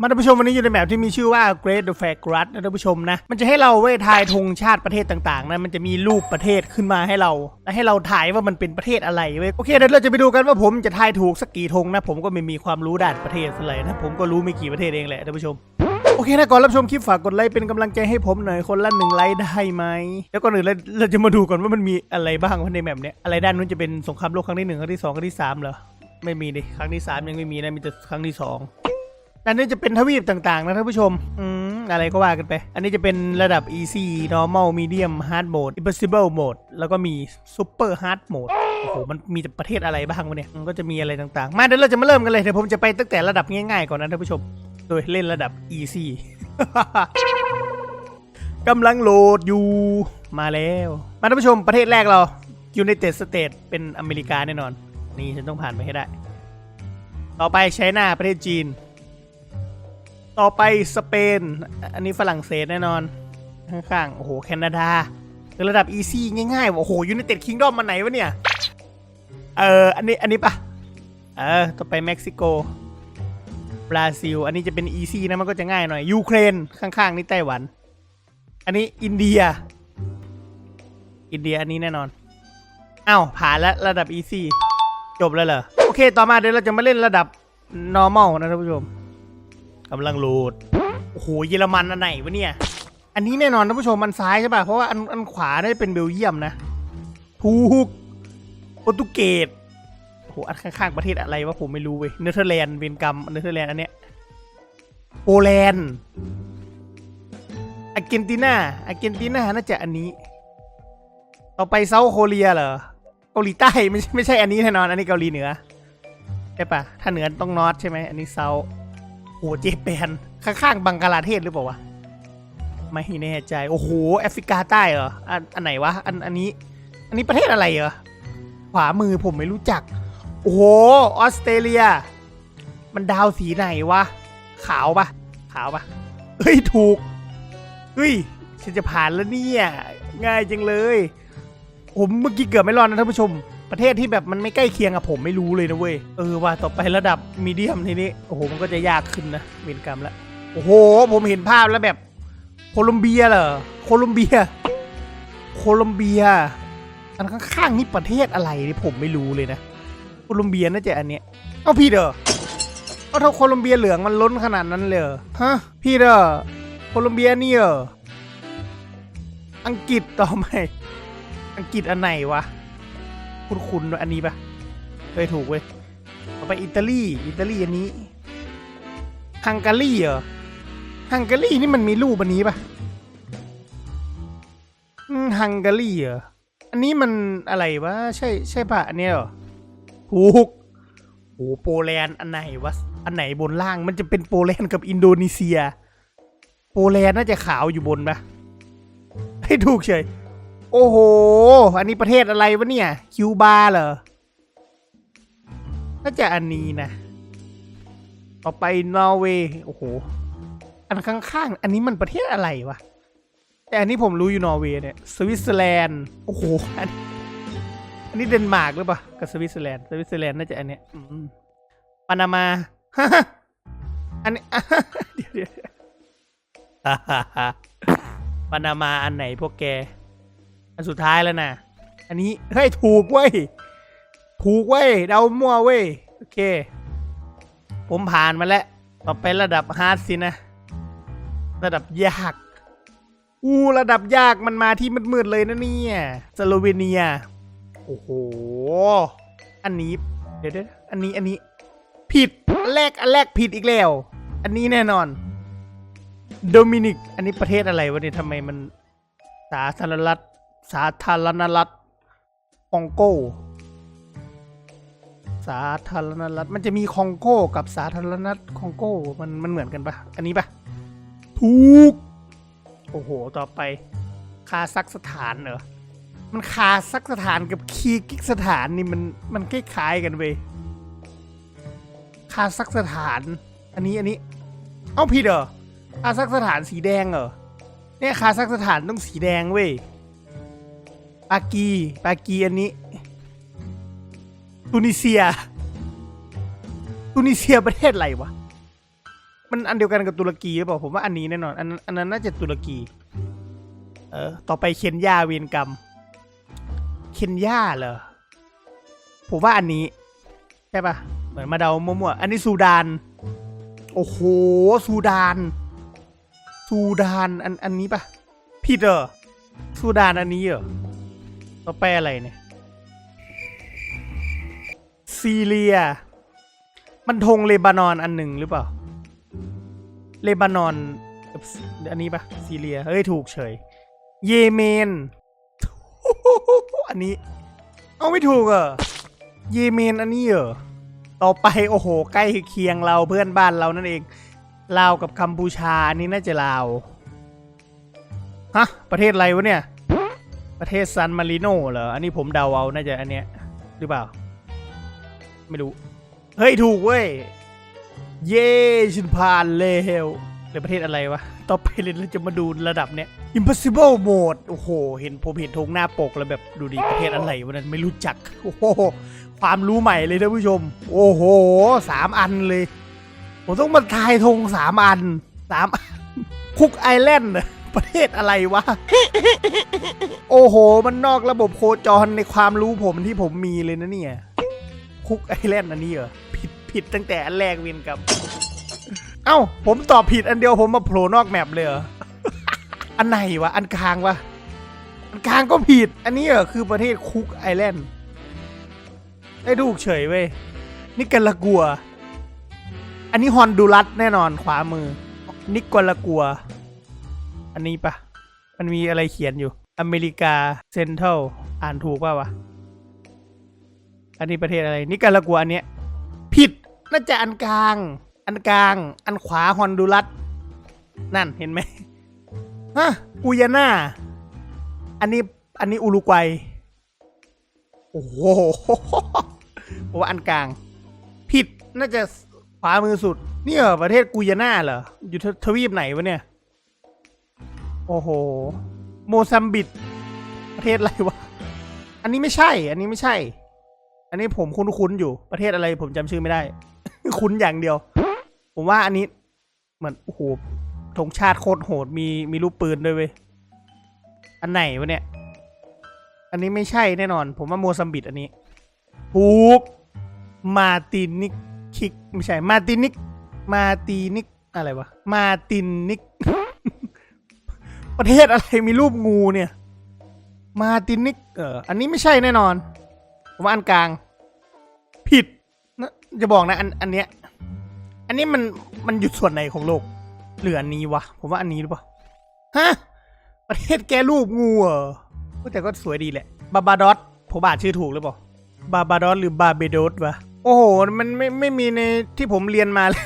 มาท่านผู้ชมวันนี้อยู่ในแมปที่มีชื่อว่า Great the Flag r u t นะท่านผู้ชมนะ มันจะให้เราเว้ทายธงชาติประเทศต่างๆนะมันจะมีรูปประเทศขึ้นมาให้เราและให้เราถ่ายว่ามันเป็นประเทศอะไรเว้ยโอเคเดี๋ยวเราจะไปดูกันว่าผมจะทายถูกสักกี่ธงนะ ผมก็ไม่มีความรู้ด้านประเทศเท่าไหร่นะผมก็รู้ไม่กี่ประเทศเองแหละท่านผู้ชมโอเคนะก่อนรับชมคลิปฝากกดไลค์เป็นกำลังใจให้ผมหน่อยคนละหนึ่งไลค์ได้ไหมแล้วก่อนอื่นเราเราจะมาดูก่อนว่ามันมีอะไรบ้างในแมปเนี้ยอะไรด้านนู้นจะเป็นสงครามโลกครั้งที่หนึ่งครั้งที่สองครั้งที่สามเหรอไม่มีดิครั้งที่สามยังไม่มีนะมีแต่ครั้งที่สอง อันนี้จะเป็นทวีปต่างๆนะท่านผู้ชม อืม อะไรก็ว่ากันไป อันนี้จะเป็นระดับ easy normal medium hard mode impossible mode แล้วก็มี super hard mode โอ้โห มันมีแต่ประเทศอะไรบ้างวะเนี่ย มันก็จะมีอะไรต่างๆ มาเดี๋ยวเราจะมาเริ่มกันเลย เดี๋ยวผมจะไปตั้งแต่ระดับง่ายๆก่อนนะท่านผู้ชม โดยเล่นระดับ easy กำลังโหลดอยู่ มาแล้ว มาท่านผู้ชมประเทศแรกเรา United States เป็นอเมริกาแน่นอน นี่ฉันต้องผ่านไปให้ได้ ต่อไปไชน่าประเทศจีน ต่อไปสเปน อันนี้ฝรั่งเศสแน่นอน ข้างๆ โอ้โห แคนาดาคือระดับอีซี่ง่ายๆ โอ้โหยู i นเต็ดคิงดอมมาไหนวะเนี่ย เออ อันนี้อันนี้ปะเออ ต่อไปเม็กซิโก บราซิล อันนี้จะเป็นอีซี่นะ มันก็จะง่ายหน่อย ยูเครน ข้างๆ นี่ไต้หวัน อันนี้อินเดีย อินเดียอันนี้แน่นอนอ้าวผ่านแล้วระดับอีซี่จบแล้วเหรอ โอเค ต่อมาเดี๋ยวเราจะมาเล่นระดับ normal นะท่านผู้ชม กำลังโหลด โอ้โห เยอรมันอันไหนวะเนี่ย อันนี้แน่นอนท่านผู้ชมมันซ้ายใช่ป่ะ เพราะว่าอันอันขวาได้เป็นเบลเยียมนะ ถูก โปรตุเกส โอ้โห อันข้างๆประเทศอะไรวะผมไม่รู้เว้ย เนเธอร์แลนด์เวนกัมเนเธอร์แลนด์อันเนี้ย โปแลนด์ อาร์เจนตินา อาร์เจนตินาน่าจะอันนี้ ต่อไปเซาท์โคเรียเหรอ เกาหลีใต้ไม่ใช่ไม่ใช่อันนี้แน่นอน อันนี้เกาหลีเหนือใช่ปะถ้าเหนือต้องนอร์ทใช่ไหมอันนี้เซาท์ อ้เจแปนข้างๆบังกลาเทศหรือเปล่าวะไม่แน่ใจโอ้โหแอฟริกาใต้เหรออันอันไหนวะอันอันนี้ อันนี้ประเทศอะไรเหรอขวามือผมไม่รู้จัก โอ้โหออสเตรเลีย มันดาวสีไหนวะ ขาวปะขาวปะเฮ้ยถูกเฮ้ยฉันจะผ่านแล้วเนี่ย ง่ายจังเลย ผมเมื่อกี้เกือบไม่รอดนะท่านผู้ชม ประเทศที่แบบมันไม่ใกล้เคียงกับผมไม่รู้เลยนะเว้ย เออว่าต่อไประดับมีเดียมทีนี้ โอ้โห มันก็จะยากขึ้นนะเวรกรรมแล้วโอ้โห ผมเห็นภาพแล้วแบบ โคลอมเบียเหรอ โคลอมเบีย โคลอมเบีย อันข้างๆนี่ประเทศอะไรนี่ผมไม่รู้เลยนะ โคลอมเบียน่าจะอันเนี้ย เอ้าพี่เด้อเอาถ้าโคลอมเบียเหลืองมันล้นขนาดนั้นเลยฮะ พี่เด้อ โคลอมเบียนี่เหรอ อังกฤษต่อไหมอังกฤษอันไหนวะ คุณคุณอันนี้ปะเคยถูกเว้ยต่อไปอิตาลีอิตาลีอันนี้ฮังการีเหรอฮังการีนี่มันมีรูปอันนี้ปะฮังการีเหรออันนี้มันอะไรวะใช่ใช่ปะอันนี้เหรอถูกโอ้โปแลนด์อันไหนวะอันไหนบนล่างมันจะเป็นโปแลนด์กับอินโดนีเซีย โปแลนด์น่าจะขาวอยู่บนปะให้ถูกเฉย โอ้โห อันนี้ประเทศอะไรวะเนี่ย คิวบาเหรอ น่าจะอันนี้นะ ต่อไปนอร์เวย์ โอ้โห อันข้างๆ อันนี้มันประเทศอะไรวะ แต่อันนี้ผมรู้อยู่นอร์เวย์เนี่ย สวิตเซอร์แลนด์ โอ้โห อันอันนี้เดนมาร์กหรือเปล่า กับสวิตเซอร์แลนด์ สวิตเซอร์แลนด์น่าจะอันเนี้ยปานามา อันนี้เดี๋ยวเดี๋ยวปานามาอันไหนพวกแก อันสุดท้ายแล้วนะ อันนี้เฮ้ยถูกเว้ย ถูกเว้ย เดามั่วเว้ย โอเค ผมผ่านมาแล้ว ต่อไประดับฮาร์ดสินะ ระดับยาก อู้ระดับยากมันมาที่มืดๆเลยนะเนี่ยสโลเวเนีย โอ้โห อันนี้ เดี๋ยวเดี๋ยวอันนี้ อันนี้ ผิด อันแรก อันแรกผิดอีกแล้ว อันนี้แน่นอน โดมินิก อันนี้ประเทศอะไรวะเนี่ยทำไมมันสาธารณรัฐ สาธารณรัฐคองโก สาธารณรัฐมันจะมีคองโกกับสาธารณรัฐคองโกมันมันเหมือนกันปะอันนี้ปะถูก โอ้โห ต่อไป คาซักสถานเหรอ มันคาซักสถานกับคีกิกสถานนี่มันมันคล้ายๆกันเว้ยคาซักสถาน อันนี้อันนี้ เอ้าผิดเหรอคาซักสถานสีแดงเหรอ เนี่ยคาซักสถานต้องสีแดงเว้ย ปากี ปากีอันนี้ ตุนิเซีย ตุนิเซียประเทศอะไรวะ มันอันเดียวกันกับตุรกีหรือเปล่า ผมว่าอันนี้แน่นอน อันนั้นอันนั้นน่าจะตุรกี เออ ต่อไปเคนยาเวียนกรรม เคนยาเหรอ ผมว่าอันนี้ ใช่ปะเหมือนมาเดามั่วๆ อันนี้ซูดาน โอ้โห ซูดาน ซูดาน อันอันนี้ปะผิดเหรอ ซูดานอันนี้เหรอ ต่อไปอะไรเนี่ยซีเรีย มันธงเลบานอนอันหนึ่งหรือเปล่า เลบานอน อันนี้ปะซีเรีย เฮ้ย ถูกเฉย เยเมน อันนี้ เอาไม่ถูกเหรอ เยเมนอันนี้เหรอ ต่อไปโอ้โห ใกล้เคียงเราเพื่อนบ้านเรานั่นเอง ลาวกับกัมพูชา อันนี้น่าจะลาว ฮะ ประเทศอะไรวะเนี่ย ประเทศซันมาริโนเหรอ อันนี้ผมเดาเอาน่าจะอันเนี้ยหรือเปล่า ไม่รู้ เฮ้ย ถูกเว้ย เย้ฉันผ่านแล้วหรือประเทศอะไรวะ ต่อไปเราจะมาดูระดับเนี้ย impossible mode โอ้โห เห็นผมเห็นธงหน้าปกแล้วแบบดูดีประเทศอะไรวะนั้นไม่รู้จัก โอ้โห ความรู้ใหม่เลยท่านผู้ชม โอ้โหสามอันเลย ผมต้องมาทายธงสามอันสามคุกไอแลนด์ ประเทศอะไรวะ โอ้โห มันนอกระบบโคจรในความรู้ผมที่ผมมีเลยนะเนี่ย คุกไอแลนด์อันนี้เหรอ ผิดผิดตั้งแต่อันแรกเวียนกับ เอ้า ผมตอบผิดอันเดียวผมมาโผล่นอกแมปเลยเหรอ อันไหนวะ อันกลางวะ อันกลางก็ผิด อันนี้เหรอคือประเทศคุกไอแลนด์ได้ถูเฉยเว้ย นิกาลากัว อันนี้ฮอนดูรัสแน่นอนขวามือ นิกาลากัว อันนี้ปะมันมีอะไรเขียนอยู่ อเมริกาเซนทรัลอ่านถูกป่าวะ อันนี้ประเทศอะไร นิการากัวอันเนี้ย ผิด น่าจะอันกลาง อันกลาง อันขวาฮอนดูรัส นั่นเห็นไหมฮะกุยาน่า อันนี้ อันนี้อุรุกวัย โอ้โหผมว่าอันกลาง ผิด น่าจะขวามือสุด นี่เหรอประเทศกุยาน่าเหรอ อยู่ทวีปไหนวะเนี่ย โอ้โห โมซัมบิกประเทศอะไรวะ อันนี้ไม่ใช่ อันนี้ไม่ใช่ อันนี้ผมคุ้นๆอยู่ประเทศอะไรผมจำชื่อไม่ได้ คุ้นอย่างเดียว ผมว่าอันนี้เหมือนโอ้โหธงชาติโคตรโหดมีมีรูปปืนด้วยเว้ยอันไหนวะเนี่ย อันนี้ไม่ใช่แน่นอน ผมว่าโมซัมบิกอันนี้ถูกมาตินิกคิกไม่ใช่มาตินิกมาตินิกอะไรวะมาตินิก ประเทศอะไรมีรูปงูเนี่ย มาตินิกเอออันนี้ไม่ใช่แน่นอน ผมว่าอันกลาง ผิดนะจะบอกนะอันอันเนี้ย อันนี้มันมันอยู่ส่วนไหนของโลกหรืออันนี้วะ ผมว่าอันนี้หรือเปล่า ฮะ ประเทศแกรูปงูเหรอแต่ก็สวยดีแหละ บาบาดอสผมอ่านชื่อถูกหรือเปล่า บาบาดอสหรือบาเบโดสวะ โอ้โห มันไม่ไม่มีในที่ผมเรียนมาเลย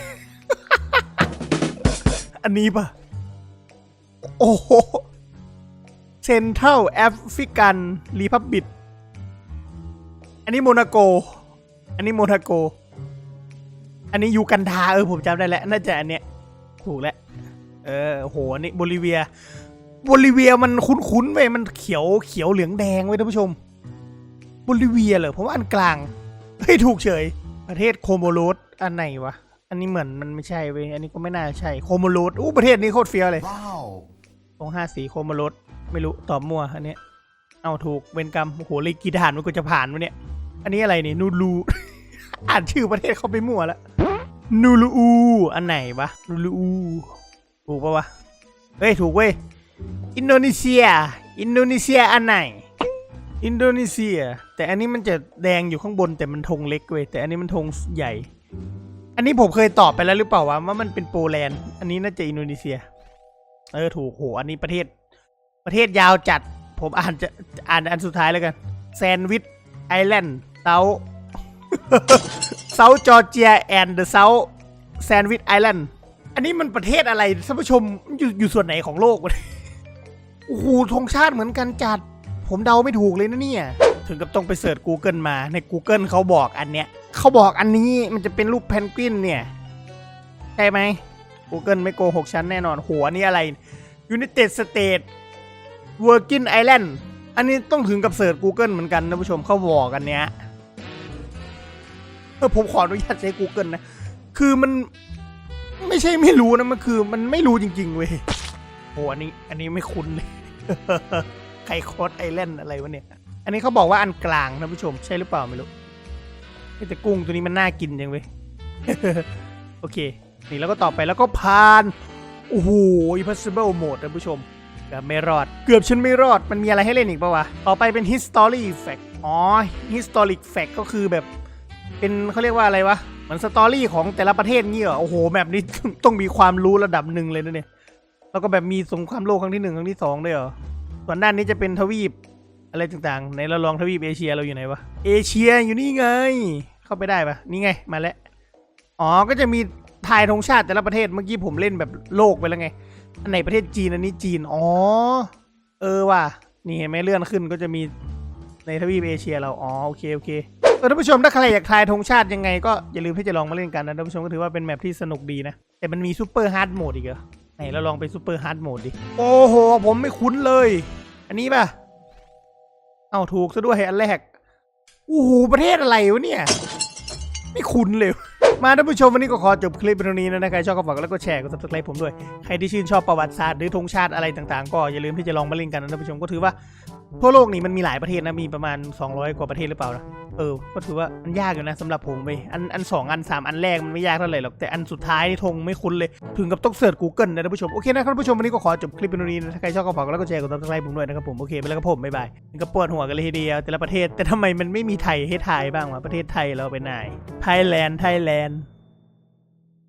อันนี้ปะ โอ้โหเซนทรัลแอฟริกันรีพับบิกอันนี้โมนาโก อันนี้โมนาโก อันนี้ยูกันดาเออผมจำได้แล้ว น่าจะอันเนี้ยถูกแล้ว เออโหอันนี้โบลิเวียโบลิเวียมันคุ้นๆไปมันเขียวเขียวเหลืองแดงไว้ยท่านผู้ชมโบลิเวียเหรอผมว่าอันกลางเฮ้ยถูกเฉย ประเทศโคโมโรสอันไหนวะอันนี้เหมือนมันไม่ใช่เว้ยอันนี้ก็ไม่น่าใช่โคโมโรสอู้ประเทศนี้โคตรเฟี้ยวเลย Wow. รงห้าสีโคมรสไม่รู้ตอบมั่วอันนี้เอาถูกเวนกรรมโอ้โหเลยกี่ด่านมันก็จะผ่านวะเนี่ย อันนี้อะไรนี่นูรูอ่านชื่อประเทศเขาไปมั่วแล้วนูรูอูอันไหนวะนูรูอูถูกปะวะเฮ้ยถูกเว้ยอินโดนีเซีย อินโดนีเซียอันไหน อินโดนีเซีย แต่อันนี้มันจะแดงอยู่ข้างบนแต่มันธงเล็กเว้ยแต่อันนี้มันธงใหญ่ อันนี้ผมเคยตอบไปแล้วหรือเปล่าวะว่ามันเป็นโปแลนด์ อันนี้น่าจะอินโดนีเซีย เออถูกโหอันนี้ประเทศ ประเทศยาวจัด ผมอ่านจะอ่านอันสุดท้ายแล้วกันแซนวิชไอแลนด์เซาเซาจอร์เจียแอนด์เดอะเซาแซนวิชไอแลนด์อันนี้มันประเทศอะไรท่านผู้ชมอยู่อยู่ส่วนไหนของโลกวะโอ้โหธงชาติเหมือนกันจัด ผมเดาไม่ถูกเลยนะเนี่ย ถึงกับต้องไปเสิร์ช Google มาใน Google เขาบอกอันเนี้ยเขาบอกอันนี้มันจะเป็นรูปเพนกวินเนี่ยใช่ไหม Google ไม่โกหกฉันแน่นอน หัวนี่อะไร United States Virgin Island อันนี้ต้องถึงกับเสิร์ช Google เหมือนกันนะผู้ชมเขาบอกกันเนี้ยเออผมขออนุญาตใช้ Google นะ คือมันไม่ใช่ไม่รู้นะมันคือ มันไม่รู้จริง ๆ เว้ยโหอันนี้ อันนี้ไม่คุ้นเลยไคโคสไอแลนด์อะไรวะเนี่ย อันนี้เขาบอกว่าอันกลางนะผู้ชม ใช่หรือเปล่าไม่รู้แต่กุ้งตัวนี้มันน่ากินจังเว้ย โอเค นี่แล้วก็ต่อไปแล้วก็ผ่าน โอ้โห impossible mode นะผู้ชมเกือบไม่รอด เกือบฉันไม่รอด มันมีอะไรให้เล่นอีกปะวะ ต่อไปเป็น history fact อ๋อ historic fact ก็คือแบบ เป็นเขาเรียกว่าอะไรวะ เหมือนสตอรี่ของแต่ละประเทศงี้เหรอ โอ้โห แบบนี้ต้องมีความรู้ระดับหนึ่งเลยนะเนี่ย แล้วก็แบบมีสงครามโลกครั้งที่หนึ่งครั้งที่สองด้วยเหรอ ส่วนด้านนี้จะเป็นทวีปอะไรต่างๆ ในเราลองทวีปเอเชียเราอยู่ไหนวะ เอเชียอยู่นี่ไง เข้าไปได้ปะนี่ไง มาแล้ว อ๋อ ก็จะมี ทายธงชาติแต่ละประเทศเมื่อกี้ผมเล่นแบบโลกไปแล้วไง อันไหนประเทศจีนอันนี้จีน อ๋อ เออว่ะ นี่เห็นไหมเลื่อนขึ้นก็จะมีในทวีปเอเชียเรา อ๋อโอเคโอเคท่านผู้ชมถ้าใครอยากทายธงชาติยังไงก็อย่าลืมที่จะลองมาเล่นกันนะท่านผู้ชมก็ถือว่าเป็นแมปที่สนุกดีนะ แต่มันมีซูเปอร์ฮาร์ดโหมดอีกเหรอไหนเราลองไปซูเปอร์ฮาร์ดโหมดดิ โอ้โห ผมไม่คุ้นเลย อันนี้ป่ะ เอาถูกซะด้วยอันแรกโอ้โหประเทศอะไรวะเนี่ย ไม่คุ้นเลย มาท่านผู้ชมวันนี้ก็ขอจบคลิปเป็นเท่านี้นะใครชอบก็ฝากแล้วก็แชร์กด subscribe ผมด้วย ใครที่ชื่นชอบประวัติศาสตร์หรือธงชาติอะไรต่างๆ ก็อย่าลืมที่จะลองมาเล่นกันนะท่านผู้ชมก็ถือว่า ทั่วโลกนี่มันมีหลายประเทศนะ มีประมาณ 200 กว่าประเทศหรือเปล่านะเออ ก็ถือว่ามันยากอยู่นะสำหรับผมไปอันอันสองอันสามอันแรกมันไม่ยากเท่าไหร่หรอก แต่อันสุดท้ายนี่ธงไม่คุ้นเลย ถึงกับต้องเสิร์ช Google นะท่านผู้ชม โอเคนะครับท่านผู้ชม วันนี้ก็ขอจบคลิปเป็นนี้นะ ถ้าใครชอบก็ฝากกดไลค์กดแชร์กด subscribe ผมด้วยนะครับผม โอเคไปแล้วครับผมบ๊ายบายก็ปวดหัวกันเลยทีเดียว แต่ละประเทศ แต่ทำไมมันไม่มีไทยให้ถ่ายบ้างวะประเทศไทยเราไปไหนไทยแลนด์ไทยแลนด์